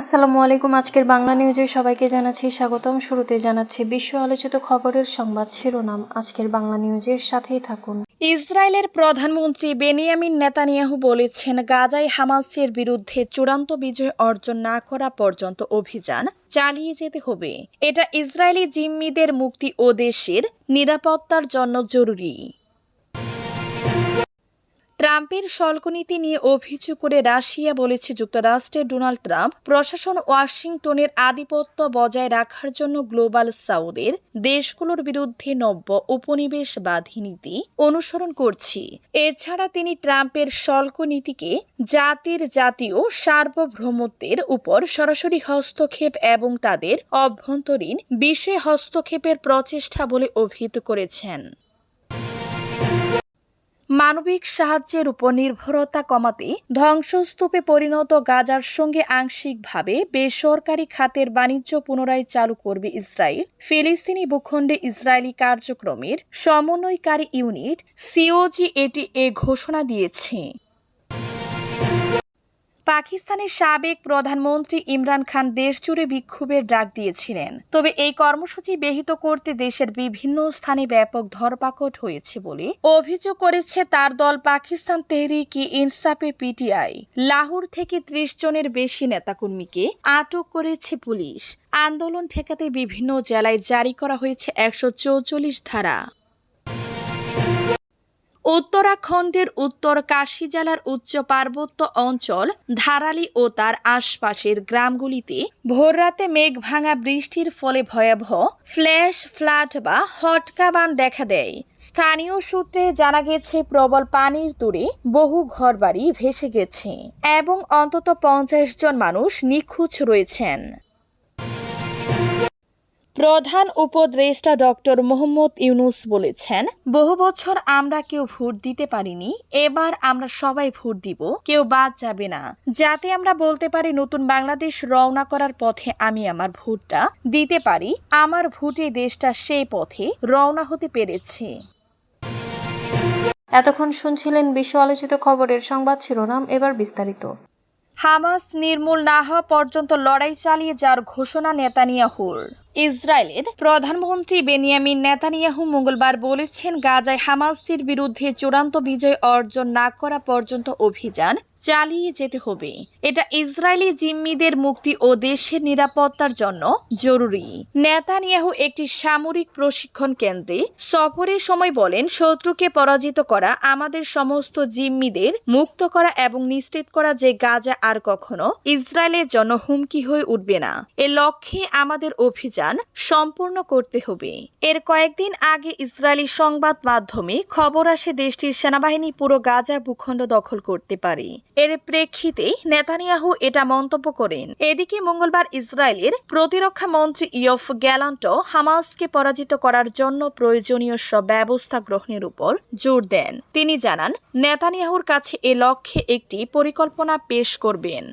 আসসালামু আলাইকুম, আজকের বাংলা নিউজে সবাইকে জানাচ্ছি স্বাগতম। শুরুতে জানাচ্ছি বিশ্ব আলোচিত খবরের সংবাদ শিরোনাম। আজকের বাংলা নিউজের সাথেই থাকুন। ইসরায়েলের প্রধানমন্ত্রী বেনিয়ামিন নেতানিয়াহু বলেছেন, গাজায় হামাসের বিরুদ্ধে চূড়ান্ত বিজয় অর্জন না করা পর্যন্ত অভিযান চালিয়ে যেতে হবে। এটা ইসরায়েলি জিম্মিদের মুক্তি ও দেশের নিরাপত্তার জন্য জরুরি। ট্রাম্পের শুল্কনীতি নিয়ে অভিযোগ করে রাশিয়া বলেছে যুক্তরাষ্ট্রের ডোনাল্ড ট্রাম্প প্রশাসন ওয়াশিংটনের আধিপত্য বজায় রাখার জন্য গ্লোবাল সাউথের দেশগুলোর বিরুদ্ধে নব্য উপনিবেশবাদী নীতি অনুসরণ করছে। এছাড়া তিনি ট্রাম্পের শুল্ক নীতিকে জাতির জাতীয় সার্বভৌমত্বের উপর সরাসরি হস্তক্ষেপ এবং তাদের অভ্যন্তরীণ বিষয়ে হস্তক্ষেপের প্রচেষ্টা বলে অভিহিত করেছেন। মানবিক সাহায্যের উপর নির্ভরতা কমাতে ধ্বংসস্তূপে পরিণত গাজার সঙ্গে আংশিকভাবে বেসরকারি খাতের বাণিজ্য পুনরায় চালু করবে ইসরায়েল। ফিলিস্তিনি ভূখণ্ডে ইসরায়েলি কার্যক্রমের সমন্বয়কারী ইউনিট সিওজি এটি এ ঘোষণা দিয়েছে। পাকিস্তানের সাবেক প্রধানমন্ত্রী ইমরান খান দেশজুড়ে বিক্ষোভের ডাক দিয়েছিলেন। তবে এই কর্মসূচি ব্যাহত করতে দেশের বিভিন্ন স্থানে ব্যাপক ধরপাকড় হয়েছে বলে অভিযোগ করেছে তার দল পাকিস্তান তেহরিক ইনসাফে পিটিআই। লাহোর থেকে ত্রিশ জনের বেশি নেতাকর্মীকে আটক করেছে পুলিশ। আন্দোলন ঠেকাতে বিভিন্ন জেলায় জারি করা হয়েছে একশো ধারা। উত্তরাখণ্ডের উত্তর কাশী জেলার উচ্চ পার্বত্য অঞ্চল, ধারালি ও তার আশপাশের গ্রামগুলিতে ভোররাতে মেঘ ভাঙা বৃষ্টির ফলে ভয়াবহ ফ্ল্যাশ ফ্লাড বা হটকাবান দেখা দেয়। স্থানীয় সূত্রে জানা গেছে, প্রবল পানির দূরে বহু ঘরবাড়ি ভেসে গেছে এবং অন্তত পঞ্চাশ জন মানুষ নিখোঁজ রয়েছেন। প্রধান উপদেষ্টা ডক্টর মোহাম্মদ ইউনুস বলেছেন, বহু বছর আমরা কেউ ভোট দিতে পারিনি, এবার আমরা সবাই ভোট দিব, কেউ বাদ যাবে না। যাতে আমরা বলতে পারি নতুন বাংলাদেশ রওনা করার পথে আমি আমার ভোটটা দিতে পারি, আমার ভোটে দেশটা সেই পথে রওনা হতে পেরেছে। এতক্ষণ শুনছিলেন বিশ্ব আলোচিত খবরের সংবাদ শিরোনাম, এবার বিস্তারিত। হামাস নির্মূল না হওয়া পর্যন্ত লড়াই চালিয়ে যার ঘোষণা নেতানিয়াহুর। ইসরায়েলের প্রধানমন্ত্রী বেনিয়ামিন নেতানিয়াহু মঙ্গলবার বলেছেন, গাজায় হামাসের বিরুদ্ধে চূড়ান্ত বিজয় অর্জন না করা পর্যন্ত অভিযান চালিয়ে যেতে হবে। এটা ইসরায়েলি জিম্মিদের মুক্তি ও দেশের নিরাপত্তার জন্য জরুরি। নেতানিয়াহু একটি সামরিক প্রশিক্ষণ কেন্দ্রে সফরের সময় বলেন, শত্রুকে পরাজিত করা, আমাদের সমস্ত জিম্মিদের মুক্ত করা এবং নিশ্চিত করা যে গাজা আর কখনো ইসরায়েলের জন্য হুমকি হয়ে উঠবে না। এ লক্ষ্যে আমাদের অভিযান সম্পূর্ণ করতে হবে। এর কয়েকদিন আগে ইসরায়েলি সংবাদ মাধ্যমে খবর আসে দেশটির সেনাবাহিনী পুরো গাজা ভূখণ্ড দখল করতে পারে। এর প্রেক্ষিতে নেতানিয়াহু এটা মন্তব্য করেন। এদিকে মঙ্গলবার ইসরায়েলের প্রতিরক্ষা মন্ত্রী ইয়ফ গ্যালান্টো হামাসকে পরাজিত করার জন্য প্রয়োজনীয় সব ব্যবস্থা গ্রহণের উপর জোর দেন। তিনি জানান, নেতানিয়াহুর কাছে এ লক্ষ্যে একটি পরিকল্পনা পেশ করবেন।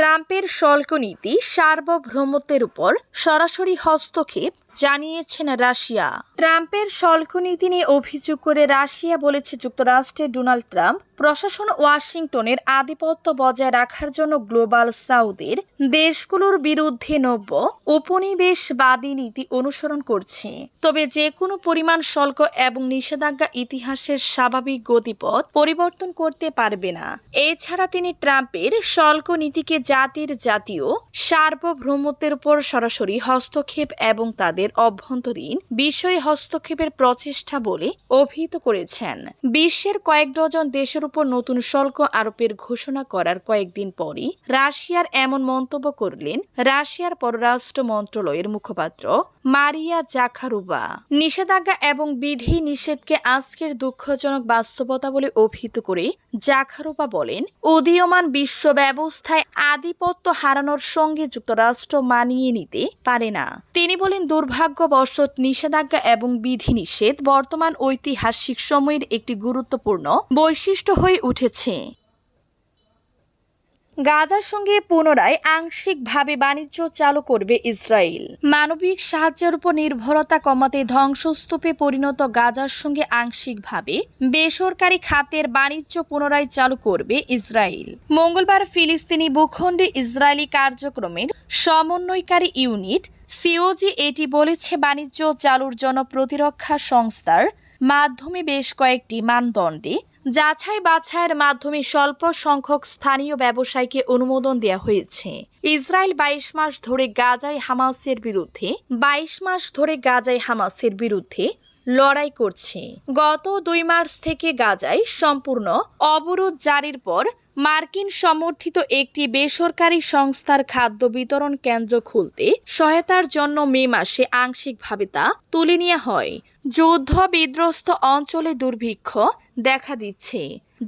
ট্রাম্পের শুল্ক নীতি সার্বভৌমত্বের উপর সরাসরি হস্তক্ষেপ জানিয়েছেন রাশিয়া। ট্রাম্পের শুল্ক নীতি নিয়ে অভিযোগ করে রাশিয়া বলেছে যুক্তরাষ্ট্রের ডোনাল্ড ট্রাম্প প্রশাসন ওয়াশিংটনের আধিপত্য বজায় রাখার জন্য গ্লোবাল সাউথের দেশগুলোর বিরুদ্ধে নব্য উপনিবেশবাদী নীতি অনুসরণ করছে। তবে যে কোনো পরিমাণ শুল্ক এবং নিষেধাজ্ঞা ইতিহাসের স্বাভাবিক গতিপথ পরিবর্তন করতে পারবে না। এছাড়া তিনি ট্রাম্পের শুল্ক নীতিকে জাতির জাতীয় সার্বভৌমত্বের উপর সরাসরি হস্তক্ষেপ এবং তাদের অভ্যন্তরীণ বিষয়ে হস্তক্ষেপের প্রচেষ্টা বলে অভিহিত করেছেন। বিশ্বের কয়েক ডজন দেশের উপর নতুন শুল্ক আরোপের ঘোষণা করার কয়েকদিন পরই রাশিয়ার এমন মন্তব্য করলেন রাশিয়ার পররাষ্ট্র মন্ত্রণালয়ের মুখপাত্র মারিয়া জাখারুবা। নিষেধাজ্ঞা এবং বিধি নিষেধকে আজকের দুঃখজনক বাস্তবতা বলে অভিহিত করে জাখারুবা বলেন, উদীয়মান বিশ্ব ব্যবস্থায় আধিপত্য হারানোর সঙ্গে যুক্তরাষ্ট্র মানিয়ে নিতে পারে না। তিনি বলেন দুর্ভাগ্যবশত নিষেধাজ্ঞা এবং বিধিনিষেধ বর্তমান ঐতিহাসিক সময়ের একটি গুরুত্বপূর্ণ বৈশিষ্ট্য হয়ে উঠেছে। গাজার সঙ্গে পুনরায় আংশিকভাবে বাণিজ্য চালু করবে ইসরায়েল। মানবিক সাহায্যের উপর নির্ভরতা কমাতে ধ্বংসস্তূপে পরিণত গাজার সঙ্গে আংশিকভাবে বেসরকারি খাতের বাণিজ্য পুনরায় চালু করবে ইসরায়েল। মঙ্গলবার ফিলিস্তিনি ভূখণ্ডে ইসরায়েলি কার্যক্রমের সমন্বয়কারী ইউনিট সিওজি এটি বলেছে, বাণিজ্য চালুর জন্য প্রতিরক্ষা সংস্থার মাধ্যমে বেশ কয়েকটি মানদণ্ডে যাচাই বাছাইয়ের মাধ্যমে স্বল্প সংখ্যক স্থানীয় ব্যবসায়ীকে অনুমোদন দেওয়া হয়েছে। ইসরায়েল বাইশ মাস ধরে গাজাই হামাসের বিরুদ্ধে, বাইশ মাস ধরে গাজাই হামাসের বিরুদ্ধে লড়াই করছে। গত দুই মার্চ থেকে গাজায় সম্পূর্ণ অবরোধ জারির পর মার্কিন সমর্থিত একটি বেসরকারি সংস্থার খাদ্য বিতরণ কেন্দ্র খুলতে সহায়তার জন্য মে মাসে আংশিকভাবে তা তুলে নেওয়া হয়। যুদ্ধ বিধ্বস্ত অঞ্চলে দুর্ভিক্ষ দেখা দিচ্ছে।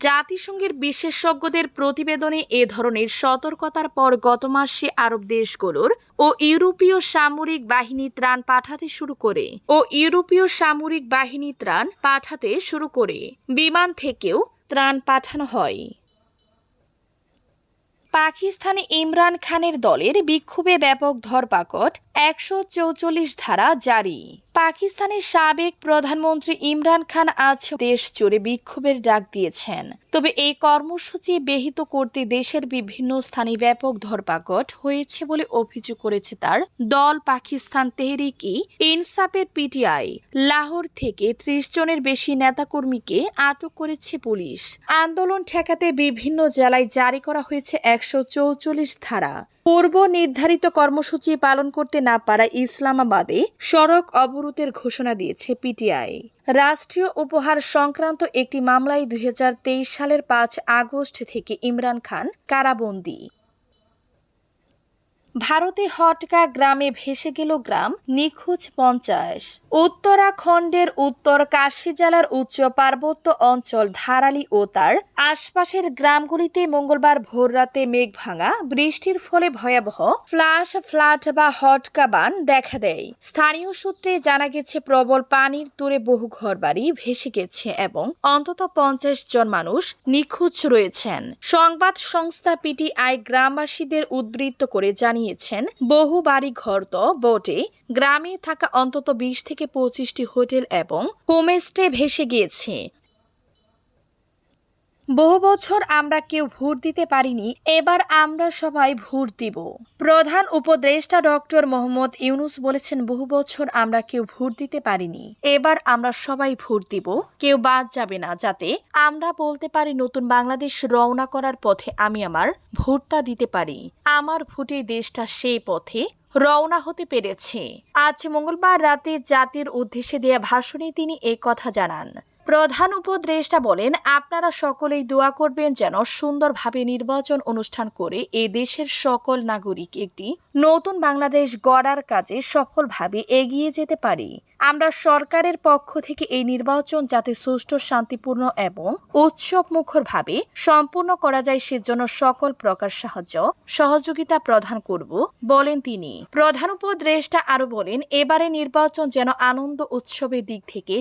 জাতিসংঘের বিশেষজ্ঞদের প্রতিবেদনে এ ধরনের সতর্কতার পর গত মাসে আরব দেশগুলোর ও ইউরোপীয় সামরিক বাহিনী ত্রাণ পাঠাতে শুরু করে ও ইউরোপীয় সামরিক বাহিনী ত্রাণ পাঠাতে শুরু করে। বিমান থেকেও ত্রাণ পাঠানো হয়। পাকিস্তানে ইমরান খানের দলের বিক্ষোভে ব্যাপক ধরপাকট একশো চৌচল্লিশ ধারা জারি। পাকিস্তানের সাবেক প্রধানমন্ত্রী ইমরান খান আজ দেশ জুড়ে বিক্ষোভের ডাক দিয়েছেন। তবে এই কর্মসূচি ব্যাহত করতে দেশের বিভিন্ন স্থানে ব্যাপক ধরপাকড় হয়েছে বলে অভিযোগ করেছে তার দল পাকিস্তান তেহরিকি ইনসাফের পিটিআই লাহোর থেকে ত্রিশ জনের বেশি নেতাকর্মীকে আটক করেছে পুলিশ। আন্দোলন ঠেকাতে বিভিন্ন জেলায় জারি করা হয়েছে একশো চৌচল্লিশ ধারা। পূর্ব নির্ধারিত কর্মসূচি পালন করতে না পারা ইসলামাবাদে সড়ক অবরোধের ঘোষণা দিয়েছে পিটিআই। রাষ্ট্রীয় উপহার সংক্রান্ত একটি মামলায় দুই হাজার তেইশ সালের পাঁচ আগস্ট থেকে ইমরান খান কারাবন্দী। ভারতে হটকা গ্রামে ভেসে গেল গ্রাম নিখোঁজ পঞ্চাশ। উত্তরাখণ্ডের উত্তর কাশী জেলার উচ্চ পার্বত্য অঞ্চল ধারালি ও তার আশপাশের গ্রামগুলিতে মঙ্গলবার ভোররাতে মেঘ ভাঙা, বৃষ্টির ফলে ভয়াবহ ফ্লাশ ফ্লাট বা হটকা বান দেখা দেয়। স্থানীয় সূত্রে জানা গেছে, প্রবল পানির তুরে বহু ঘরবাড়ি ভেসে গেছে এবং অন্তত পঞ্চাশ জন মানুষ নিখোঁজ রয়েছেন। সংবাদ সংস্থা পিটিআই গ্রামবাসীদের উদ্বৃত্ত করে জানিয়েছেন, বহু বাড়ি ঘর তো বটে। গ্রামে থাকা অন্তত বিশ থেকে পঁচিশটি হোটেল এবং হোমস্টে ভেসে গিয়েছে। বহু বছর আমরা কেউ ভোট দিতে পারিনি, এবার আমরা সবাই ভোট দিব। প্রধান উপদেষ্টা ডক্টর মোহাম্মদ ইউনুস বলেছেন, বহু বছর আমরা কেউ ভোট দিতে পারিনি, এবার আমরা সবাই ভোট দিব। কেউ বাদ যাবে না, যাতে আমরা বলতে পারি, নতুন বাংলাদেশ রওনা করার পথে আমি আমার ভোটটা দিতে পারি। আমার ভোটে দেশটা সেই পথে রওনা হতে পেরেছে। আজ মঙ্গলবার রাতে জাতির উদ্দেশ্যে দেয়া ভাষণে তিনি এই কথা জানান। প্রধান উপদেষ্টা বলেন, আপনারা সকলেই দোয়া করবেন যেন সুন্দরভাবে নির্বাচন অনুষ্ঠান করে এ দেশের সকল নাগরিক একটি নতুন বাংলাদেশ গড়ার কাজে সফলভাবে এগিয়ে যেতে পারি। আমরা সরকারের পক্ষ থেকে এই নির্বাচন যাতে সুষ্ঠু, শান্তিপূর্ণ এবং উৎসবমুখরভাবে সম্পূর্ণ করা যায় সেজন্য সকল প্রকার সাহায্য, সহযোগিতা প্রদান করব, বলেন তিনি। প্রধান উপদেষ্টা আরও বলেন এবারে নির্বাচন যেন আনন্দ উৎসবের দিক থেকে